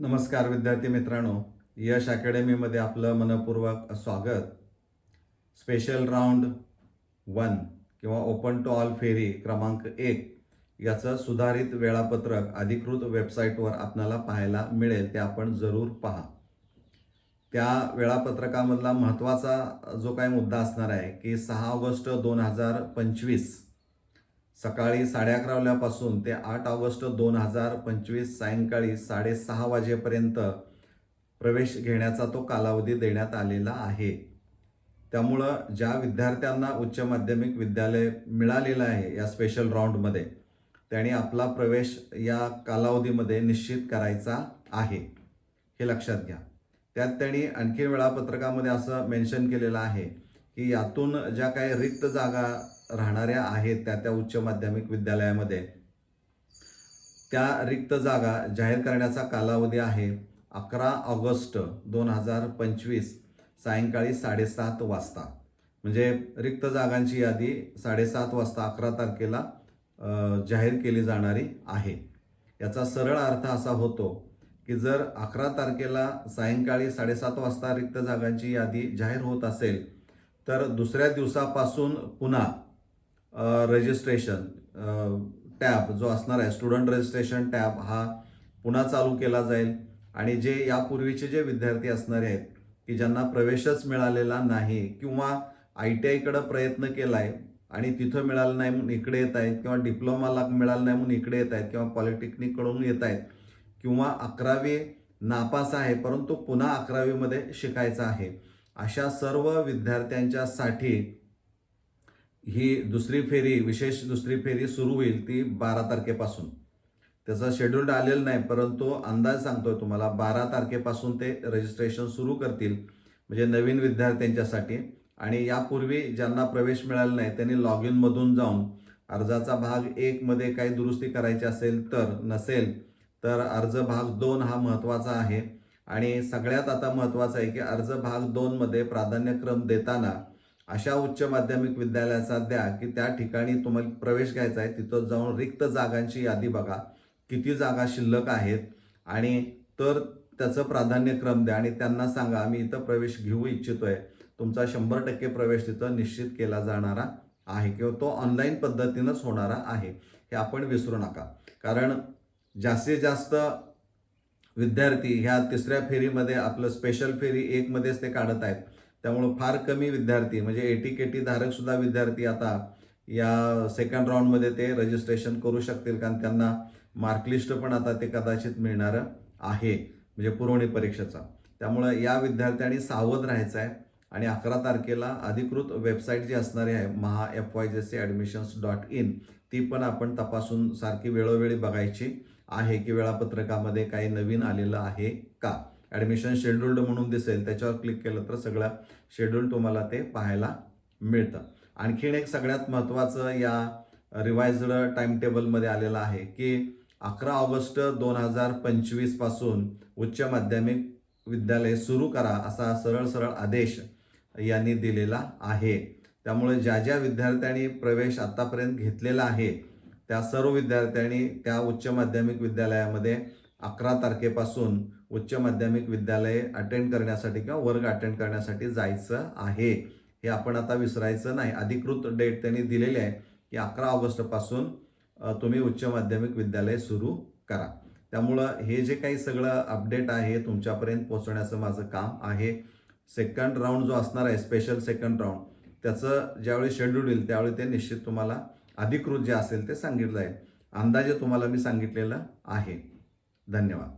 नमस्कार विद्यार्थी मित्रांनो. यश अकॅडमीमध्ये आपलं मनपूर्वक स्वागत. स्पेशल राऊंड वन किंवा ओपन टू ऑल फेरी क्रमांक एक याचं सुधारित वेळापत्रक अधिकृत वेबसाईटवर आपल्याला पाहायला मिळेल ते आपण जरूर पहा. त्या वेळापत्रकामधला महत्त्वाचा जो काही मुद्दा असणार आहे की सहा ऑगस्ट दोन हजार पंचवीस सकाळी साडे अकरा वाजल्यापासून ते आठ ऑगस्ट दोन हजार पंचवीस सायंकाळी साडेसहा वाजेपर्यंत प्रवेश घेण्याचा तो कालावधी देण्यात आलेला आहे. त्यामुळं ज्या विद्यार्थ्यांना उच्च माध्यमिक विद्यालय मिळालेलं आहे या स्पेशल राऊंडमध्ये त्यांनी आपला प्रवेश या कालावधीमध्ये निश्चित करायचा आहे. हे लक्षात घ्या. त्यात त्यांनी आणखी वेळापत्रकामध्ये असं मेन्शन केलेलं आहे. की यातून ज्या काही रिक्त जागा राहणाऱ्या आहेत त्या त्या उच्च माध्यमिक विद्यालयामध्ये त्या रिक्त जागा जाहीर करण्याचा कालावधी आहे अकरा ऑगस्ट दोन हजार पंचवीस सायंकाळी साडेसात वाजता. म्हणजे रिक्त जागांची यादी साडेसात वाजता अकरा तारखेला जाहीर केली जाणारी आहे. याचा सरळ अर्थ असा होतो की जर अकरा तारखेला सायंकाळी साडेसात वाजता रिक्त जागांची यादी जाहीर होत असेल तर दुसऱ्या दिवसापासून पुन्हा रजिस्ट्रेशन टॅब जो असणार आहे स्टुडंट रजिस्ट्रेशन टॅब हा पुन्हा चालू केला जाईल. आणि जे यापूर्वीचे जे विद्यार्थी असणारे आहेत की ज्यांना प्रवेशच मिळालेला नाही किंवा आय टी आयकडं प्रयत्न केला आहे आणि तिथं मिळालं नाही म्हणून इकडे येत आहेत किंवा डिप्लोमाला मिळालं नाही म्हणून इकडे येत आहेत किंवा पॉलिटेक्निककडून येत आहेत किंवा अकरावी नापास आहे परंतु पुन्हा अकरावीमध्ये शिकायचं आहे. अशा सर्व विद्यार्थ्यांच्यासाठी ही दुसरी फेरी विशेष दुसरी फेरी सुरू होईल ती बारा तारखेपासून. त्याचा शेड्यूल आलेलं नाही परंतु अंदाज सांगतोय तुम्हाला बारा तारखेपासून ते रजिस्ट्रेशन सुरू करतील म्हणजे नवीन विद्यार्थ्यांच्यासाठी. आणि यापूर्वी ज्यांना प्रवेश मिळाला नाही त्यांनी लॉग इनमधून जाऊन अर्जाचा भाग एकमध्ये काही दुरुस्ती करायची असेल तर नसेल तर अर्ज भाग दोन हा महत्त्वाचा आहे. आणि सगळ्यात आता महत्त्वाचं आहे की अर्ज भाग दोनमध्ये प्राधान्यक्रम देताना अशा उच्च माध्यमिक विद्यालयाचा द्या की त्या ठिकाणी तुम्हाला प्रवेश घ्यायचा आहे. तिथं जाऊन रिक्त जागांची यादी बघा. किती जागा शिल्लक आहेत? आणि तर त्याचं प्राधान्यक्रम द्या आणि त्यांना सांगा आम्ही इथं प्रवेश घेऊ इच्छितोय. तुमचा शंभर टक्के प्रवेश तिथं निश्चित केला जाणारा आहे किंवा तो ऑनलाईन पद्धतीनंच होणारा आहे. हे आपण विसरू नका. कारण जास्तीत जास्त विद्यार्थी ह्या तिसऱ्या फेरीमध्ये आपलं स्पेशल फेरी एकमध्येच ते काढत आहेत. त्यामुळं फार कमी विद्यार्थी म्हणजे एटी केटी धारकसुद्धा विद्यार्थी आता या सेकंड राऊंडमध्ये ते रजिस्ट्रेशन करू शकतील कारण त्यांना मार्कलिस्ट पण आता ते कदाचित मिळणारं आहे म्हणजे पुरवणी परीक्षेचा. त्यामुळं या विद्यार्थ्यांनी सावध राहायचं आहे आणि अकरा तारखेला अधिकृत वेबसाईट जी असणारी आहे Maha F Y J C admissions dot in ती पण आपण तपासून सारखी वेळोवेळी बघायची. आहे की वेळापत्रकामध्ये काही नवीन आलेलं आहे का? ॲडमिशन शेड्युल्ड म्हणून दिसेल. त्याच्यावर क्लिक केलं तर सगळं शेड्यूल तुम्हाला ते पाहायला मिळतं. आणखीन एक सगळ्यात महत्त्वाचं या रिवाइज्ड टाइम टेबलमध्ये आलेलं आहे की अकरा ऑगस्ट दोन हजार पंचवीसपासून उच्च माध्यमिक विद्यालय सुरू करा असा सरळ सरळ आदेश यांनी दिलेला आहे. त्यामुळे ज्या ज्या विद्यार्थ्यांनी प्रवेश आतापर्यंत घेतलेला आहे त्या सर्व विद्यार्थ्यांनी त्या उच्च माध्यमिक विद्यालयामध्ये अकरा तारखेपासून उच्च माध्यमिक विद्यालय अटेंड करण्यासाठी किंवा वर्ग अटेंड करण्यासाठी जायचं आहे. हे आपण आता विसरायचं नाही. अधिकृत डेट त्यांनी दिलेली आहे की अकरा ऑगस्टपासून तुम्ही उच्च माध्यमिक विद्यालय सुरू करा. त्यामुळं हे जे काही सगळं अपडेट आहे तुमच्यापर्यंत पोहोचवण्याचं माझं काम आहे. सेकंड राऊंड जो असणार आहे स्पेशल सेकंड राऊंड त्याचं ज्यावेळी शेड्यूल येईल त्यावेळी ते निश्चित तुम्हाला अधिकृत जे असेल ते सांगितलं आहे अंदाजे तुम्हाला मी सांगितलेलं आहे. धन्यवाद.